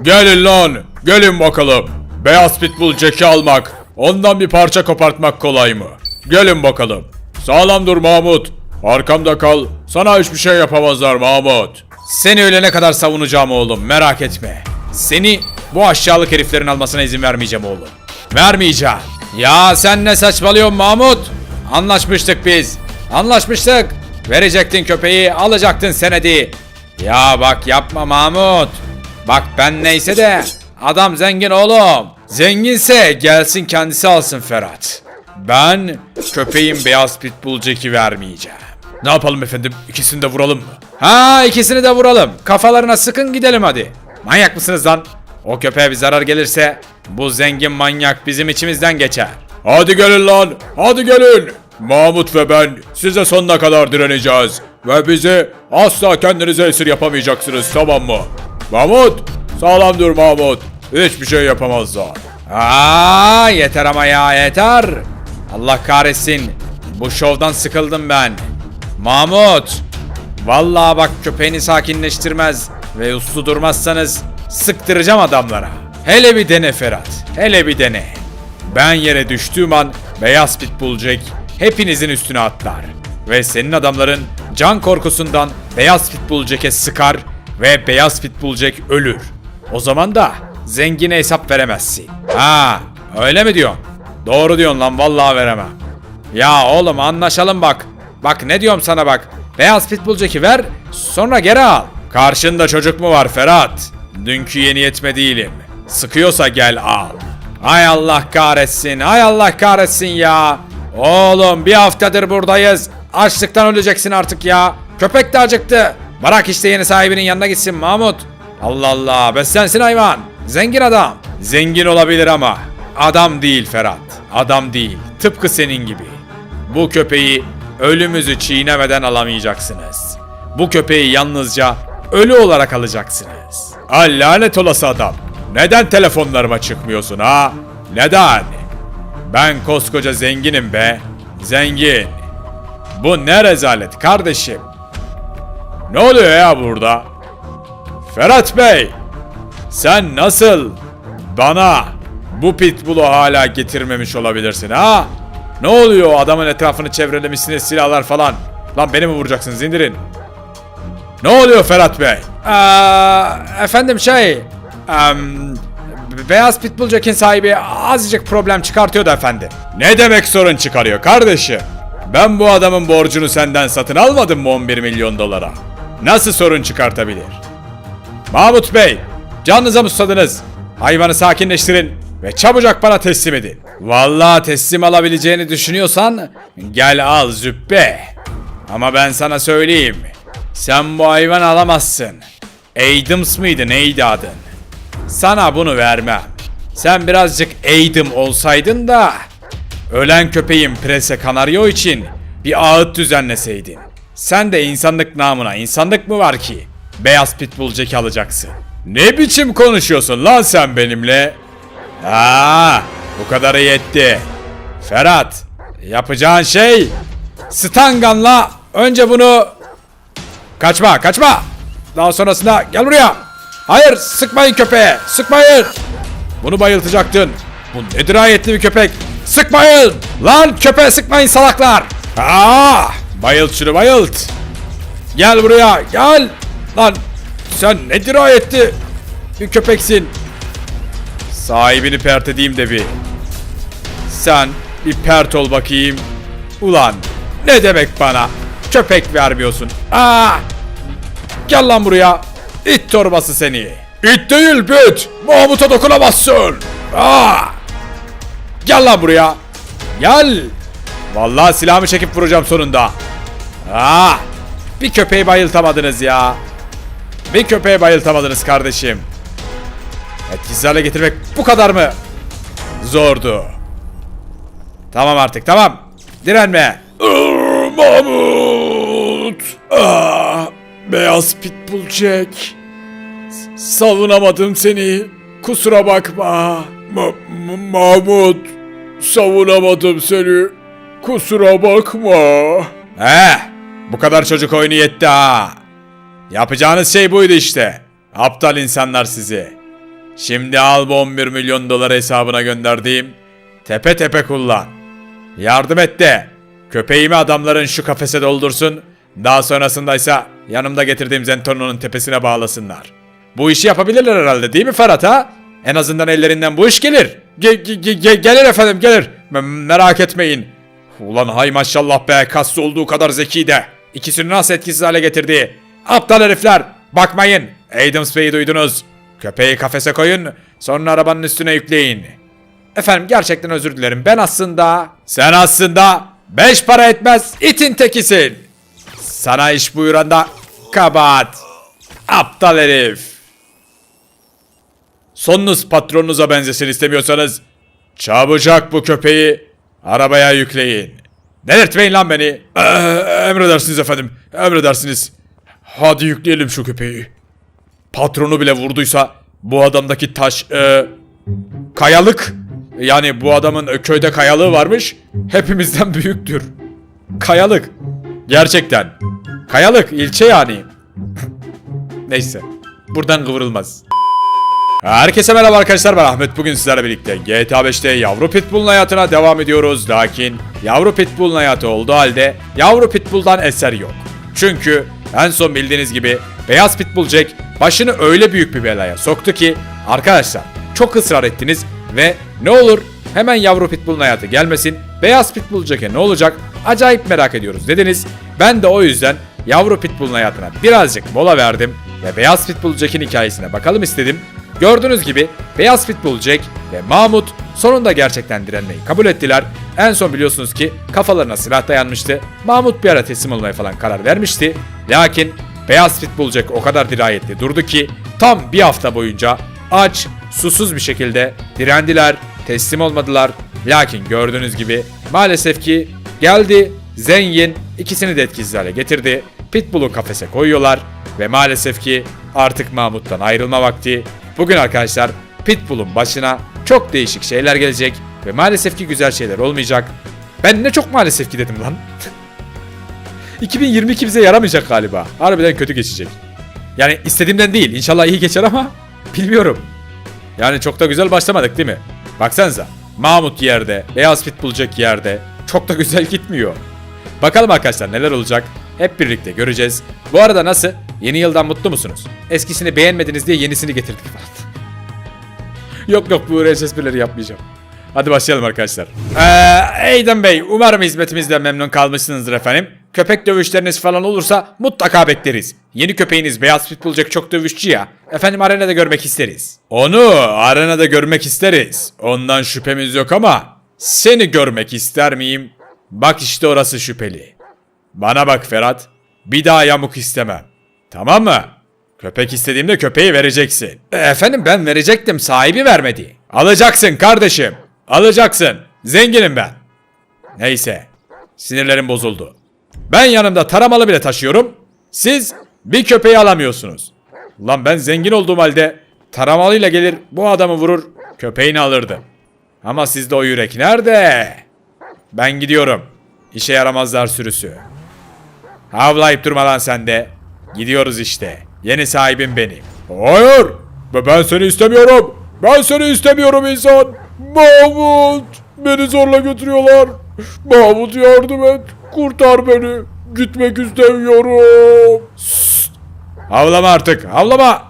Gelin lan, gelin bakalım. Beyaz pitbull Jack'i almak, ondan bir parça kopartmak kolay mı? Gelin bakalım. Sağlam dur Mahmut. Arkamda kal. Sana hiçbir şey yapamazlar Mahmut. Seni ölene kadar savunacağım oğlum, merak etme. Seni bu aşağılık heriflerin almasına izin vermeyeceğim oğlum. Vermeyeceğim. Ya sen ne saçmalıyorsun Mahmut? Anlaşmıştık biz. Anlaşmıştık. Verecektin köpeği, alacaktın senedi. Ya bak yapma Mahmut. Bak ben neyse de adam zengin oğlum. Zenginse gelsin kendisi alsın Ferhat. Ben köpeğin beyaz pitbull Jack'i vermeyeceğim. Ne yapalım efendim? İkisini de vuralım mı? Ha ikisini de vuralım. Kafalarına sıkın gidelim hadi. Manyak mısınız lan? O köpeğe bir zarar gelirse bu zengin manyak bizim içimizden geçer. Hadi gelin lan. Hadi gelin. Mahmut ve ben size sonuna kadar direneceğiz. Ve bizi asla kendinize esir yapamayacaksınız tamam mı? Mahmut sağlam dur Mahmut. Hiçbir şey yapamazlar. Aa yeter ama ya yeter. Allah kahretsin. Bu şovdan sıkıldım ben. Mahmut. Vallahi bak köpeğini sakinleştirmez ve uslu durmazsanız sıktıracağım adamlara. Hele bir dene Ferhat. Hele bir dene. Ben yere düştüğüm an beyaz pitbull Jack hepinizin üstüne atlar. Ve senin adamların can korkusundan beyaz pitbull Jack'e sıkar ve beyaz pitbull Jack ölür. O zaman da zengine hesap veremezsin. Ha öyle mi diyorsun? Doğru diyorsun lan vallahi veremem. Ya oğlum anlaşalım bak. Bak ne diyorum sana bak. Beyaz pitbull Jack'i ver sonra geri al. Karşında çocuk mu var Ferhat? Dünkü yeni yetme değilim. Sıkıyorsa gel al. Hay Allah kahretsin. Hay Allah kahretsin ya. Oğlum bir haftadır buradayız. Açlıktan öleceksin artık ya. Köpek de acıktı. Bırak işte yeni sahibinin yanına gitsin Mahmut. Allah Allah beslensin hayvan. Zengin adam. Zengin olabilir ama adam değil Ferhat. Adam değil. Tıpkı senin gibi. Bu köpeği ölümüzü çiğnemeden alamayacaksınız. Bu köpeği yalnızca ölü olarak alacaksınız. Ha lanet olası adam. Neden telefonlarıma çıkmıyorsun ha? Neden? Ben koskoca zenginim be. Zengin. Bu ne rezalet kardeşim. Ne oluyor ya burada? Ferhat Bey. Sen nasıl bana bu pitbull'u hala getirmemiş olabilirsin ha? Ne oluyor adamın etrafını çevrelemişsiniz silahlar falan. Lan beni mi vuracaksınız indirin. Ne oluyor Ferhat Bey? efendim şey... em, Beyaz Pitbull Jack'in sahibi azıcık problem çıkartıyordu efendim. Ne demek sorun çıkarıyor kardeşim? Ben bu adamın borcunu senden satın almadım mı 11 milyon dolara? Nasıl sorun çıkartabilir? Mahmut Bey, canınıza mı susadınız? Hayvanı sakinleştirin ve çabucak bana teslim edin. Vallahi teslim alabileceğini düşünüyorsan gel al züppe. Ama ben sana söyleyeyim. Sen bu hayvanı alamazsın. Adams mıydı neydi adın? Sana bunu vermem. Sen birazcık Adam olsaydın da ölen köpeğin prese kanaryo için bir ağıt düzenleseydin. Sen de insanlık namına insanlık mı var ki? Beyaz pitbull Jack'i alacaksın. Ne biçim konuşuyorsun lan sen benimle? Aa, bu kadarı yetti. Ferhat, yapacağın şey Stangan'la önce bunu Kaçma, kaçma. Daha sonrasında gel buraya. Hayır, sıkmayın köpeğe. Sıkmayın. Bunu bayıltacaktın. Bu ne dirayetli bir köpek. Sıkmayın. Lan köpeğe sıkmayın salaklar. Aa, bayılt şunu bayılt. Gel buraya, gel. Lan sen ne dirayetli bir köpeksin. Sahibini pert edeyim de bir. Sen bir pert ol bakayım. Ulan ne demek bana? Köpek vermiyorsun. Aa! Gel lan buraya. İt torbası seni. İt değil bit. Mahmut'a dokunamazsın. Aa! Gel lan buraya. Gel. Vallahi silahımı çekip vuracağım sonunda. Aa! Bir köpeği bayıltamadınız ya. Bir köpeği bayıltamadınız kardeşim. Etkisiz hale getirmek bu kadar mı? Zordu. Tamam artık tamam. Direnme. Mahmut. Ah, beyaz pitbull Jack. Savunamadım seni. Kusura bakma. Ma- Ma- Mahmut. Savunamadım seni. Kusura bakma. He, bu kadar çocuk oyunu yetti ha. Yapacağınız şey buydu işte. Aptal insanlar sizi. Şimdi al bu 11 milyon dolar hesabına gönderdiğim. Tepe tepe kullan. Yardım et de köpeğimi adamların şu kafese doldursun. Daha sonrasında ise yanımda getirdiğim Zentorno'nun tepesine bağlasınlar. Bu işi yapabilirler herhalde değil mi Ferhat ha? En azından ellerinden bu iş gelir. Ge- ge- ge- ge- gelir efendim gelir. M- merak etmeyin. Ulan hay maşallah be kaslı olduğu kadar zeki de. İkisini nasıl etkisiz hale getirdi. Aptal herifler. Bakmayın. Adams Bey'i duydunuz. Köpeği kafese koyun. Sonra arabanın üstüne yükleyin. Efendim gerçekten özür dilerim. Ben aslında... Sen aslında beş para etmez itin tekisin. Sana iş buyuran da kabahat. Aptal herif. Sonunuz patronunuza benzesin istemiyorsanız çabucak bu köpeği arabaya yükleyin. Delirtmeyin lan beni. Ee, emredersiniz efendim. Emredersiniz. Hadi yükleyelim şu köpeği. Patronu bile vurduysa bu adamdaki taş e, kayalık yani bu adamın köyde kayalığı varmış hepimizden büyüktür. Kayalık. Gerçekten. Kayalık ilçe yani. Neyse. Buradan kıvrılmaz. Herkese merhaba arkadaşlar ben Ahmet bugün sizlerle birlikte GTA 5'te yavru pitbull'un hayatına devam ediyoruz lakin yavru pitbull'un hayatı olduğu halde yavru pitbull'dan eser yok. Çünkü en son bildiğiniz gibi beyaz pitbull Jack başını öyle büyük bir belaya soktu ki arkadaşlar çok ısrar ettiniz ve ne olur hemen yavru pitbull'un hayatı gelmesin beyaz pitbull Jack'e ne olacak acayip merak ediyoruz dediniz. Ben de o yüzden yavru pitbull'un hayatına birazcık mola verdim ve beyaz pitbull Jack'in hikayesine bakalım istedim. Gördüğünüz gibi Beyaz Pitbull Jack ve Mahmut sonunda gerçekten direnmeyi kabul ettiler. En son biliyorsunuz ki kafalarına silah dayanmıştı. Mahmut bir ara teslim olmaya falan karar vermişti. Lakin Beyaz Pitbull Jack o kadar dirayetli durdu ki tam bir hafta boyunca aç, susuz bir şekilde direndiler, teslim olmadılar. Lakin gördüğünüz gibi maalesef ki geldi zengin ikisini de etkisiz hale getirdi. Pitbull'u kafese koyuyorlar ve maalesef ki artık Mahmut'tan ayrılma vakti. Bugün arkadaşlar Pitbull'un başına çok değişik şeyler gelecek ve maalesef ki güzel şeyler olmayacak. Ben ne çok maalesef ki dedim lan. 2022 bize yaramayacak galiba. Harbiden kötü geçecek. Yani istediğimden değil. İnşallah iyi geçer ama bilmiyorum. Yani çok da güzel başlamadık değil mi? Baksanıza. Mahmut yerde, Beyaz Pitbull Jack yerde. Çok da güzel gitmiyor. Bakalım arkadaşlar neler olacak. Hep birlikte göreceğiz. Bu arada nasıl? Yeni yıldan mutlu musunuz? Eskisini beğenmediniz diye yenisini getirdik falan. yok yok bu uğraş esprileri yapmayacağım. Hadi başlayalım arkadaşlar. Ee, Eyden Bey umarım hizmetimizden memnun kalmışsınızdır efendim. Köpek dövüşleriniz falan olursa mutlaka bekleriz. Yeni köpeğiniz Beyaz Pitbull Jack çok dövüşçü ya. Efendim arenada görmek isteriz. Onu arenada görmek isteriz. Ondan şüphemiz yok ama seni görmek ister miyim? Bak işte orası şüpheli. Bana bak Ferhat. Bir daha yamuk istemem. Tamam mı? Köpek istediğimde köpeği vereceksin. E, efendim ben verecektim sahibi vermedi. Alacaksın kardeşim. Alacaksın. Zenginim ben. Neyse. Sinirlerim bozuldu. Ben yanımda taramalı bile taşıyorum. Siz bir köpeği alamıyorsunuz. Lan ben zengin olduğum halde taramalıyla gelir bu adamı vurur köpeğini alırdım. Ama sizde o yürek nerede? Ben gidiyorum. İşe yaramazlar sürüsü. Havlayıp durma lan sen de. Gidiyoruz işte. Yeni sahibim benim. Hayır. Ben seni istemiyorum. Ben seni istemiyorum insan. Mahmut. Beni zorla götürüyorlar. Mahmut yardım et. Kurtar beni. Gitmek istemiyorum. Sst. Havlama artık. Havlama.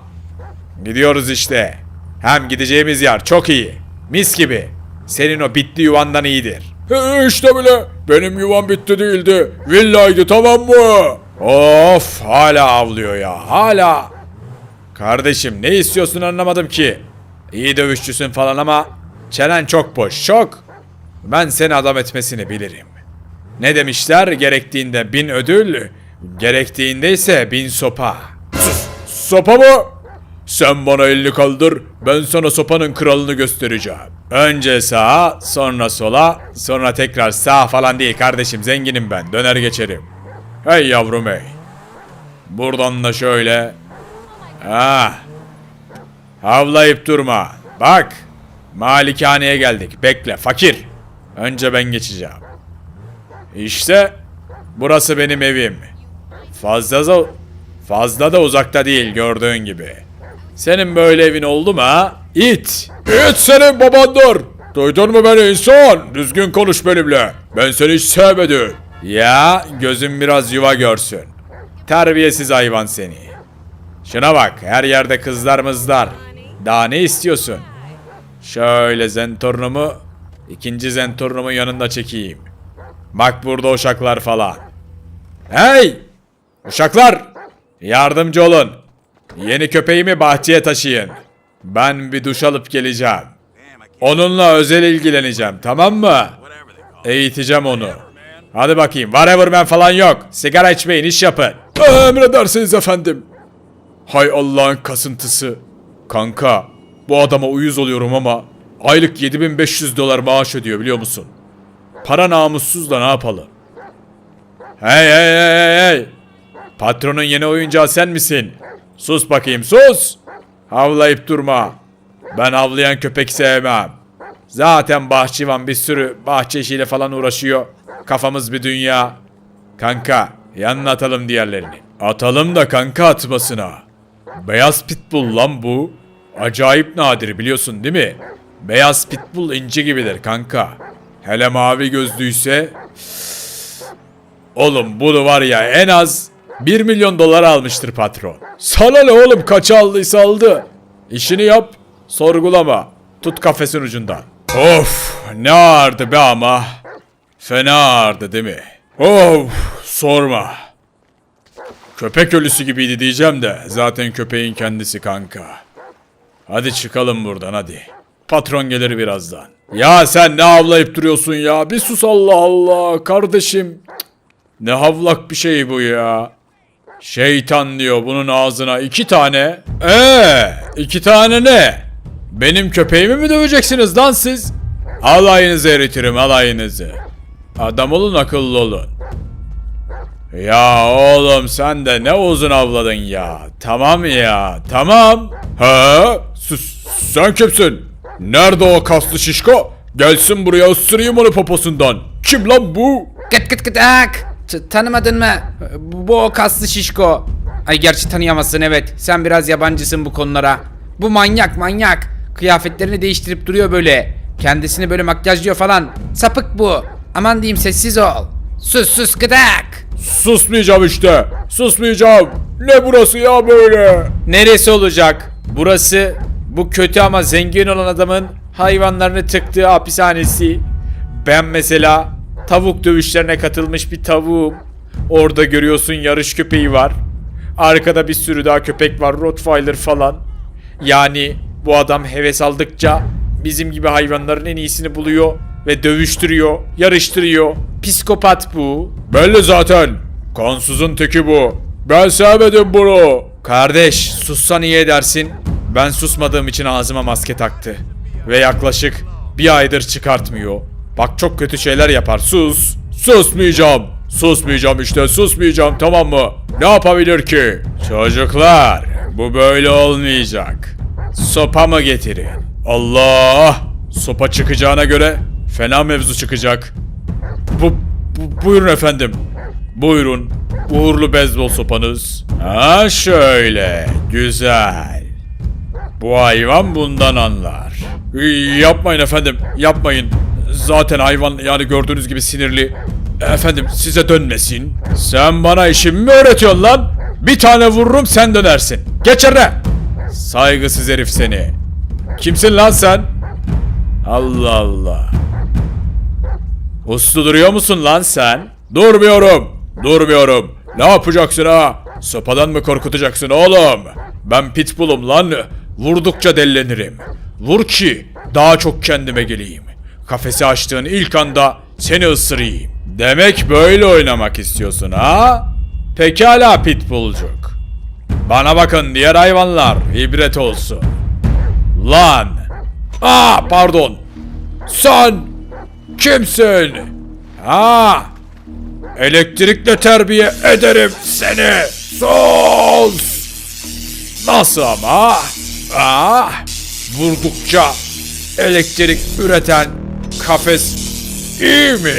Gidiyoruz işte. Hem gideceğimiz yer çok iyi. Mis gibi. Senin o bitli yuvandan iyidir. E, işte bile. Benim yuvam bitti değildi. Villaydı tamam mı? Of hala avlıyor ya. Hala. Kardeşim ne istiyorsun anlamadım ki. İyi dövüşçüsün falan ama çenen çok boş çok. Ben seni adam etmesini bilirim. Ne demişler gerektiğinde bin ödül, gerektiğinde ise bin sopa. Sopa mı? Sen bana elini kaldır, ben sana sopanın kralını göstereceğim. Önce sağa, sonra sola, sonra tekrar sağ falan değil kardeşim zenginim ben, döner geçerim. Hey yavrum hey. Buradan da şöyle. Ah. Havlayıp durma. Bak. Malikaneye geldik. Bekle fakir. Önce ben geçeceğim. İşte burası benim evim. Fazla da fazla da uzakta değil gördüğün gibi. Senin böyle evin oldu mu ha? İt. İt senin babandır. Duydun mu beni insan? Düzgün konuş benimle. Ben seni hiç sevmedim. Ya gözün biraz yuva görsün. Terbiyesiz hayvan seni. Şuna bak her yerde kızlar mızlar. Daha ne istiyorsun? Şöyle zentornumu ikinci zentornumun yanında çekeyim. Bak burada uşaklar falan. Hey! Uşaklar! Yardımcı olun. Yeni köpeğimi bahçeye taşıyın. Ben bir duş alıp geleceğim. Onunla özel ilgileneceğim tamam mı? Eğiteceğim onu. Hadi bakayım whatever man falan yok. Sigara içmeyin iş yapın. Emredersiniz efendim. Hay Allah'ın kasıntısı. Kanka bu adama uyuz oluyorum ama aylık 7500 dolar maaş ödüyor biliyor musun? Para namussuz da ne yapalım? Hey hey hey hey hey. Patronun yeni oyuncağı sen misin? Sus bakayım sus. Havlayıp durma. Ben havlayan köpek sevmem. Zaten bahçıvan bir sürü bahçe işiyle falan uğraşıyor. Kafamız bir dünya. Kanka yanına atalım diğerlerini. Atalım da kanka atmasına. Beyaz pitbull lan bu. Acayip nadir biliyorsun değil mi? Beyaz pitbull inci gibidir kanka. Hele mavi gözlüyse Oğlum bunu var ya en az 1 milyon dolar almıştır patron. Sana oğlum kaç aldıysa aldı. İşini yap, sorgulama. Tut kafesin ucundan. Of ne ağırdı be ama. Fena ağırdı değil mi? Of sorma. Köpek ölüsü gibiydi diyeceğim de zaten köpeğin kendisi kanka. Hadi çıkalım buradan hadi. Patron gelir birazdan. Ya sen ne avlayıp duruyorsun ya? Bir sus Allah Allah kardeşim. Ne havlak bir şey bu ya. Şeytan diyor bunun ağzına iki tane. Ee, iki tane ne? Benim köpeğimi mi döveceksiniz lan siz? Alayınızı eritirim alayınızı. Adam olun akıllı olun. Ya oğlum sen de ne uzun avladın ya. Tamam ya tamam. Ha? Sus, sen kimsin? Nerede o kaslı şişko? Gelsin buraya ısırayım onu poposundan. Kim lan bu? Gıt gıt gıt ak. Tanımadın mı? Bu o kaslı şişko. Ay gerçi tanıyamazsın evet. Sen biraz yabancısın bu konulara. Bu manyak manyak. Kıyafetlerini değiştirip duruyor böyle. Kendisini böyle makyajlıyor falan. Sapık bu. Aman diyeyim sessiz ol. Sus sus gıdak. Susmayacağım işte. Susmayacağım. Ne burası ya böyle? Neresi olacak? Burası bu kötü ama zengin olan adamın hayvanlarını tıktığı hapishanesi. Ben mesela tavuk dövüşlerine katılmış bir tavuğum. Orada görüyorsun yarış köpeği var. Arkada bir sürü daha köpek var. Rottweiler falan. Yani bu adam heves aldıkça bizim gibi hayvanların en iyisini buluyor ve dövüştürüyor, yarıştırıyor. Psikopat bu. Belli zaten. Kansızın teki bu. Ben sevmedim bunu. Kardeş sussan iyi edersin. Ben susmadığım için ağzıma maske taktı. Ve yaklaşık bir aydır çıkartmıyor. Bak çok kötü şeyler yapar sus. Susmayacağım. Susmayacağım işte susmayacağım tamam mı? Ne yapabilir ki? Çocuklar bu böyle olmayacak. Sopa mı getirin? Allah! Sopa çıkacağına göre fena mevzu çıkacak. Bu, bu buyurun efendim. Buyurun. Uğurlu beyzbol sopanız. Ha şöyle. Güzel. Bu hayvan bundan anlar. Yapmayın efendim. Yapmayın. Zaten hayvan yani gördüğünüz gibi sinirli. Efendim size dönmesin. Sen bana işimi mi öğretiyorsun lan? Bir tane vururum sen dönersin. Geç yerine. Saygısız herif seni. Kimsin lan sen? Allah Allah. Uslu duruyor musun lan sen? Durmuyorum. Durmuyorum. Ne yapacaksın ha? Sopadan mı korkutacaksın oğlum? Ben pitbullum lan. Vurdukça dellenirim. Vur ki daha çok kendime geleyim. Kafesi açtığın ilk anda seni ısırayım. Demek böyle oynamak istiyorsun ha? Pekala pitbullcuk. Bana bakın diğer hayvanlar ibret olsun. Lan! Aa pardon. Sen kimsin? Ha? Elektrikle terbiye ederim seni. Sus! Nasıl ama? Ah! Vurdukça elektrik üreten kafes iyi mi?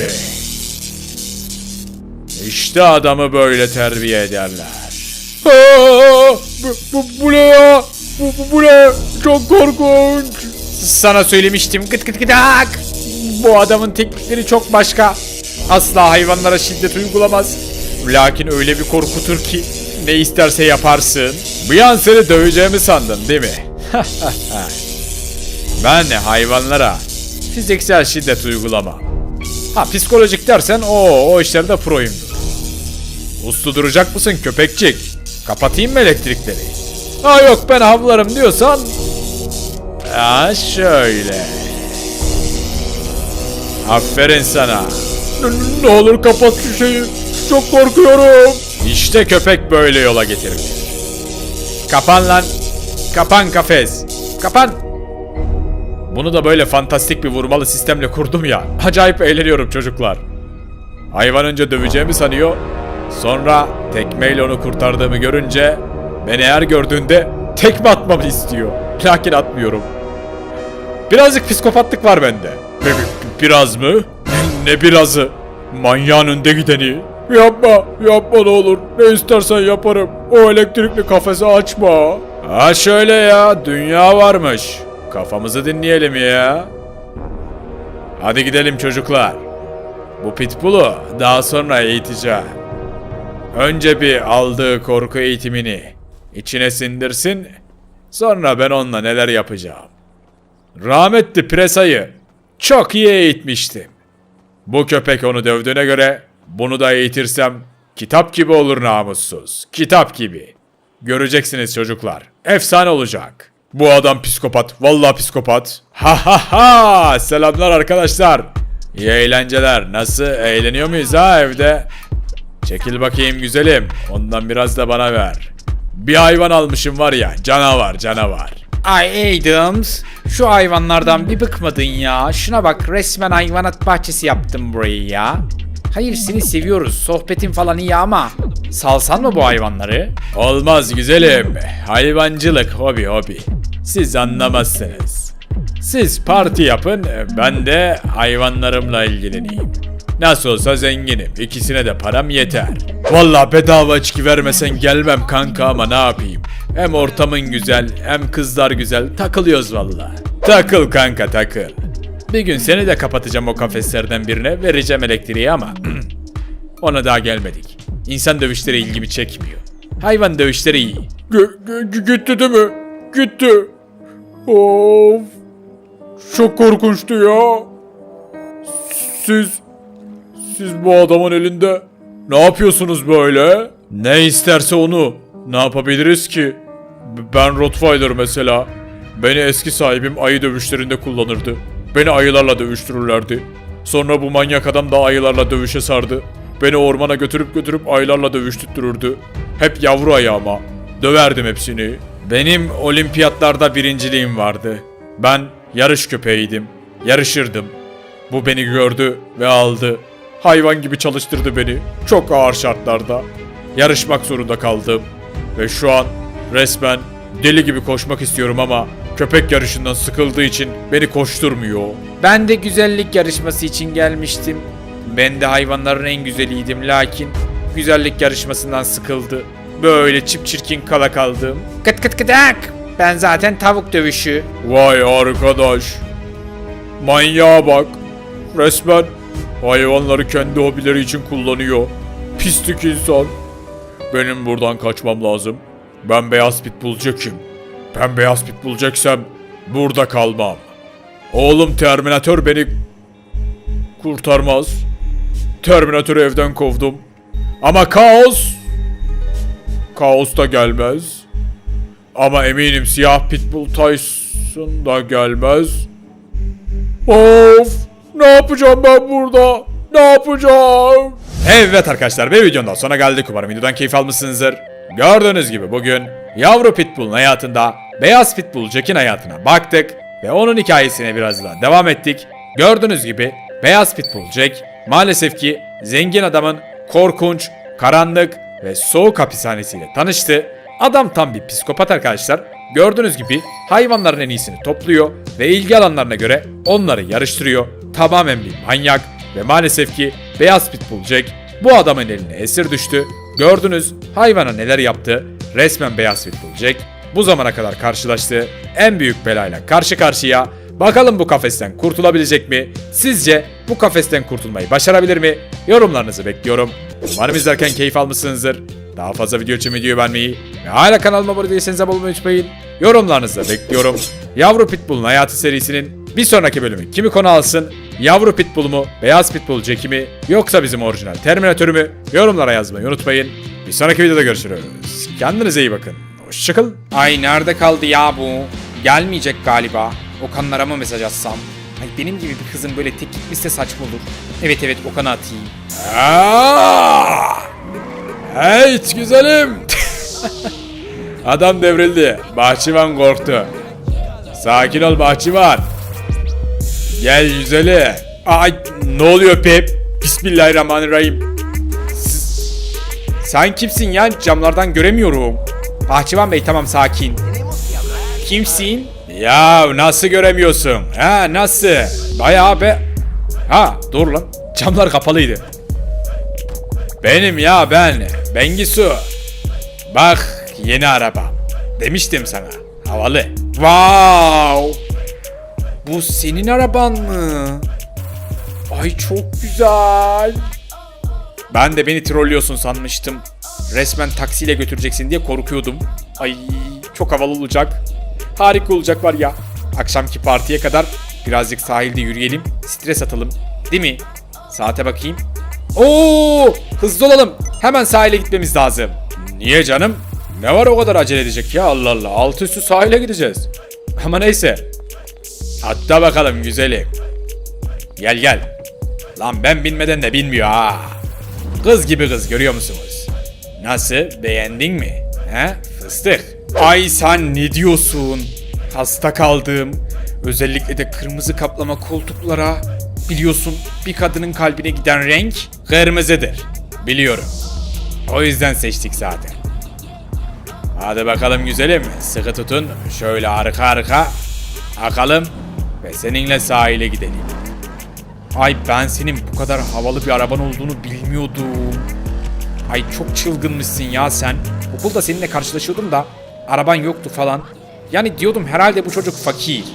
İşte adamı böyle terbiye ederler. Aa, bu, bu, bu ne ya? Bu, bu, bu ne? Çok korkunç. Sana söylemiştim gıt gıt gıdak. Bu adamın teknikleri çok başka. Asla hayvanlara şiddet uygulamaz. Lakin öyle bir korkutur ki ne isterse yaparsın. Bir an seni döveceğimi sandın değil mi? Ben de hayvanlara fiziksel şiddet uygulamam. Ha psikolojik dersen o o işlerde proyumdur. Uslu duracak mısın köpekçik? Kapatayım mı elektrikleri? Ha yok ben havlarım diyorsan... Ha şöyle. Aferin sana. Ne, ne olur kapat şu şeyi. Çok korkuyorum. İşte köpek böyle yola getirilir. Kapan lan. Kapan kafes. Kapan. Bunu da böyle fantastik bir vurmalı sistemle kurdum ya. Acayip eğleniyorum çocuklar. Hayvan önce döveceğimi sanıyor. Sonra tekmeyle onu kurtardığımı görünce beni her gördüğünde tekme atmamı istiyor. Lakin atmıyorum. Birazcık psikopatlık var bende. Bi- Biraz mı? Ne birazı? Manyağın önde gideni. Yapma, yapma ne olur. Ne istersen yaparım. O elektrikli kafesi açma. Ha şöyle ya, dünya varmış. Kafamızı dinleyelim ya. Hadi gidelim çocuklar. Bu pitbull'u daha sonra eğiteceğim. Önce bir aldığı korku eğitimini içine sindirsin. Sonra ben onunla neler yapacağım. Rahmetli Presa'yı çok iyi eğitmiştim. Bu köpek onu dövdüğüne göre bunu da eğitirsem kitap gibi olur namussuz. Kitap gibi. Göreceksiniz çocuklar. Efsane olacak. Bu adam psikopat. Vallahi psikopat. Ha ha ha. Selamlar arkadaşlar. İyi eğlenceler. Nasıl? Eğleniyor muyuz ha evde? Çekil bakayım güzelim. Ondan biraz da bana ver. Bir hayvan almışım var ya. Canavar canavar. Ay Adams. Şu hayvanlardan bir bıkmadın ya. Şuna bak resmen hayvanat bahçesi yaptım burayı ya. Hayır seni seviyoruz. Sohbetin falan iyi ama salsan mı bu hayvanları? Olmaz güzelim. Hayvancılık hobi hobi. Siz anlamazsınız. Siz parti yapın, ben de hayvanlarımla ilgileneyim. Nasıl olsa zenginim. İkisine de param yeter. Vallahi bedava içki vermesen gelmem kanka ama ne yapayım. Hem ortamın güzel, hem kızlar güzel. Takılıyoruz vallahi. Takıl kanka takıl. Bir gün seni de kapatacağım o kafeslerden birine. Vereceğim elektriği ama ona daha gelmedik. İnsan dövüşleri ilgimi çekmiyor. Hayvan dövüşleri iyi. Gitti değil mi? Gitti. Of. Çok korkunçtu ya. Siz... Siz bu adamın elinde ne yapıyorsunuz böyle? Ne isterse onu. Ne yapabiliriz ki? Ben Rottweiler mesela. Beni eski sahibim ayı dövüşlerinde kullanırdı. Beni ayılarla dövüştürürlerdi. Sonra bu manyak adam da ayılarla dövüşe sardı. Beni ormana götürüp götürüp ayılarla dövüştürtürdü. Hep yavru ayı ama. Döverdim hepsini. Benim olimpiyatlarda birinciliğim vardı. Ben yarış köpeğiydim. Yarışırdım. Bu beni gördü ve aldı. Hayvan gibi çalıştırdı beni. Çok ağır şartlarda. Yarışmak zorunda kaldım. Ve şu an resmen deli gibi koşmak istiyorum ama köpek yarışından sıkıldığı için beni koşturmuyor. Ben de güzellik yarışması için gelmiştim. Ben de hayvanların en güzeliydim lakin güzellik yarışmasından sıkıldı. Böyle çip çirkin kala kaldım. Kıt kıt kıdak. Ben zaten tavuk dövüşü. Vay arkadaş. Manyağa bak. Resmen hayvanları kendi hobileri için kullanıyor. Pislik insan. Benim buradan kaçmam lazım. Ben beyaz pitbull Jack'im. Ben beyaz pitbull Jack'sem burada kalmam. Oğlum Terminator beni kurtarmaz. Terminatörü evden kovdum. Ama kaos... Kaos da gelmez. Ama eminim siyah pitbull Tyson da gelmez. Of! Ne yapacağım ben burada? Ne yapacağım? Evet arkadaşlar bir videonun daha sonuna geldik. Umarım videodan keyif almışsınızdır. Gördüğünüz gibi bugün yavru pitbull'un hayatında beyaz pitbull Jack'in hayatına baktık ve onun hikayesine biraz daha devam ettik. Gördüğünüz gibi beyaz pitbull Jack maalesef ki zengin adamın korkunç, karanlık ve soğuk hapishanesiyle tanıştı. Adam tam bir psikopat arkadaşlar. Gördüğünüz gibi hayvanların en iyisini topluyor ve ilgi alanlarına göre onları yarıştırıyor. Tamamen bir manyak ve maalesef ki beyaz pitbull Jack bu adamın eline esir düştü. Gördünüz hayvana neler yaptı. Resmen beyaz pitbull Jack bu zamana kadar karşılaştığı en büyük belayla karşı karşıya. Bakalım bu kafesten kurtulabilecek mi? Sizce bu kafesten kurtulmayı başarabilir mi? Yorumlarınızı bekliyorum. Umarım izlerken keyif almışsınızdır. Daha fazla video için videoyu beğenmeyi ve hala kanalıma abone değilseniz abone olmayı unutmayın. Yorumlarınızı bekliyorum. Yavru Pitbull'un hayatı serisinin bir sonraki bölümü kimi konu alsın? Yavru Pitbull mu? Beyaz Pitbull Jack'i mi? Yoksa bizim orijinal Terminatörü mü? Yorumlara yazmayı unutmayın. Bir sonraki videoda görüşürüz. Kendinize iyi bakın. Hoşçakalın. Ay nerede kaldı ya bu? Gelmeyecek galiba. Okanlara mı mesaj atsam? Ay benim gibi bir kızın böyle tek gitmişse saçma olur. Evet evet Okan'a atayım. Aa! Hey güzelim. Adam devrildi. Bahçıvan korktu. Sakin ol bahçıvan. Gel güzeli. Ay ne oluyor Pep? Bismillahirrahmanirrahim. Sen kimsin ya? Camlardan göremiyorum. Bahçıvan Bey tamam sakin. Kimsin? Ya nasıl göremiyorsun? Ha nasıl? Bayağı be. Ha dur lan. Camlar kapalıydı. Benim ya ben. Bengisu. Bak yeni arabam. Demiştim sana. Havalı. Wow. Bu senin araban mı? Ay çok güzel. Ben de beni trollüyorsun sanmıştım. Resmen taksiyle götüreceksin diye korkuyordum. Ay çok havalı olacak. Harika olacak var ya. Akşamki partiye kadar birazcık sahilde yürüyelim, stres atalım. Değil mi? Saate bakayım. Oo! Hızlı olalım. Hemen sahile gitmemiz lazım. Niye canım? Ne var o kadar acele edecek ya Allah Allah. Altı üstü sahile gideceğiz. Ama neyse. Hatta bakalım güzelim. Gel gel. Lan ben binmeden de bilmiyor ha. Kız gibi kız görüyor musunuz? Nasıl beğendin mi? He fıstık. Ay sen ne diyorsun? Hasta kaldım. Özellikle de kırmızı kaplama koltuklara. Biliyorsun bir kadının kalbine giden renk. Kırmızıdır. Biliyorum. O yüzden seçtik zaten. Hadi bakalım güzelim. Sıkı tutun. Şöyle arka arka akalım ve seninle sahile gidelim. Ay ben senin bu kadar havalı bir araban olduğunu bilmiyordum. Ay çok çılgınmışsın ya sen. Okulda seninle karşılaşıyordum da araban yoktu falan. Yani diyordum herhalde bu çocuk fakir.